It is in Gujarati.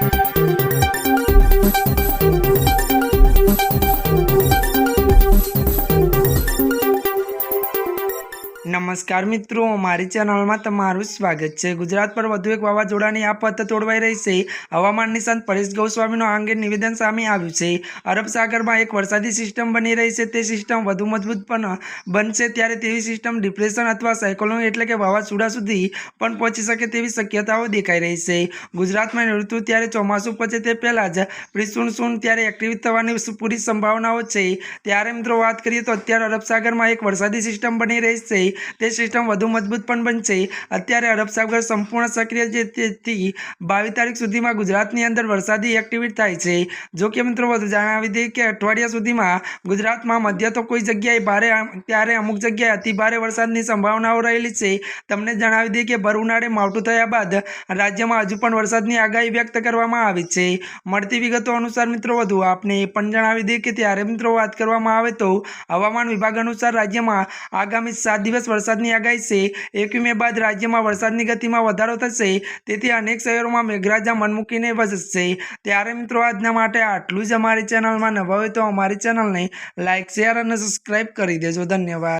Thank you. નમસ્કાર મિત્રો, મારી ચેનલમાં તમારું સ્વાગત છે. ગુજરાત પર વધુ એક વાવાઝોડાની આફત તોડવાઈ રહી છે. હવામાન નિષ્ણાંત પરેશ ગોસ્વામીનું આ અંગે નિવેદન સામે આવ્યું છે. અરબ સાગરમાં એક વરસાદી સિસ્ટમ બની રહી છે. તે સિસ્ટમ વધુ મજબૂત પણ બનશે ત્યારે તેવી સિસ્ટમ ડિપ્રેશન અથવા સાયકોલોન એટલે કે વાવાઝોડા સુધી પણ પહોંચી શકે તેવી શક્યતાઓ દેખાઈ રહી છે. ગુજરાતમાં ઋતુ ત્યારે ચોમાસું પહોંચે તે પહેલાં જ પ્રિસુન સૂન ત્યારે એક્ટિવ થવાની પૂરી સંભાવનાઓ છે. ત્યારે મિત્રો વાત કરીએ તો અત્યારે અરબ સાગરમાં એક વરસાદી સિસ્ટમ બની રહી છે. તે સિસ્ટમ વધુ મજબૂત પણ બનશે. અત્યારે અરબ સાગર સંપૂર્ણ સક્રિય છે, તેથી બાવીસ તારીખ સુધીમાં ગુજરાતની અંદર વરસાદી એક્ટિવિટી થાય છે. જો કે મિત્રો, વધુ જણાવી દઈએ કે અઠવાડિયા સુધીમાં ગુજરાતમાં મધ્ય તો કોઈ જગ્યાએ ભારે ત્યારે અમુક જગ્યાએ અતિ ભારે વરસાદની સંભાવનાઓ રહેલી છે. તમને જણાવી દઈએ કે ભર ઉનાળે માવઠું થયા બાદ રાજ્યમાં હજુ પણ વરસાદની આગાહી વ્યક્ત કરવામાં આવી છે. મળતી વિગતો અનુસાર મિત્રો, વધુ આપને એ પણ જણાવી દઈએ કે ત્યારે મિત્રો, વાત કરવામાં આવે તો હવામાન વિભાગ અનુસાર રાજ્યમાં આગામી સાત દિવસ વરસાદની આગાહી છે. એક મે બાદ રાજ્યમાં વરસાદની ગતિમાં વધારો થશે. તેથી અનેક શહેરોમાં મેઘરાજા મન મૂકીને વરસશે ત્યારે મિત્રો આજના માટે આટલું જ અમારી ચેનલમાં નવા હોય તો અમારી ચેનલને લાઇક શેર અને સબસ્ક્રાઈબ કરી દેજો. ધન્યવાદ.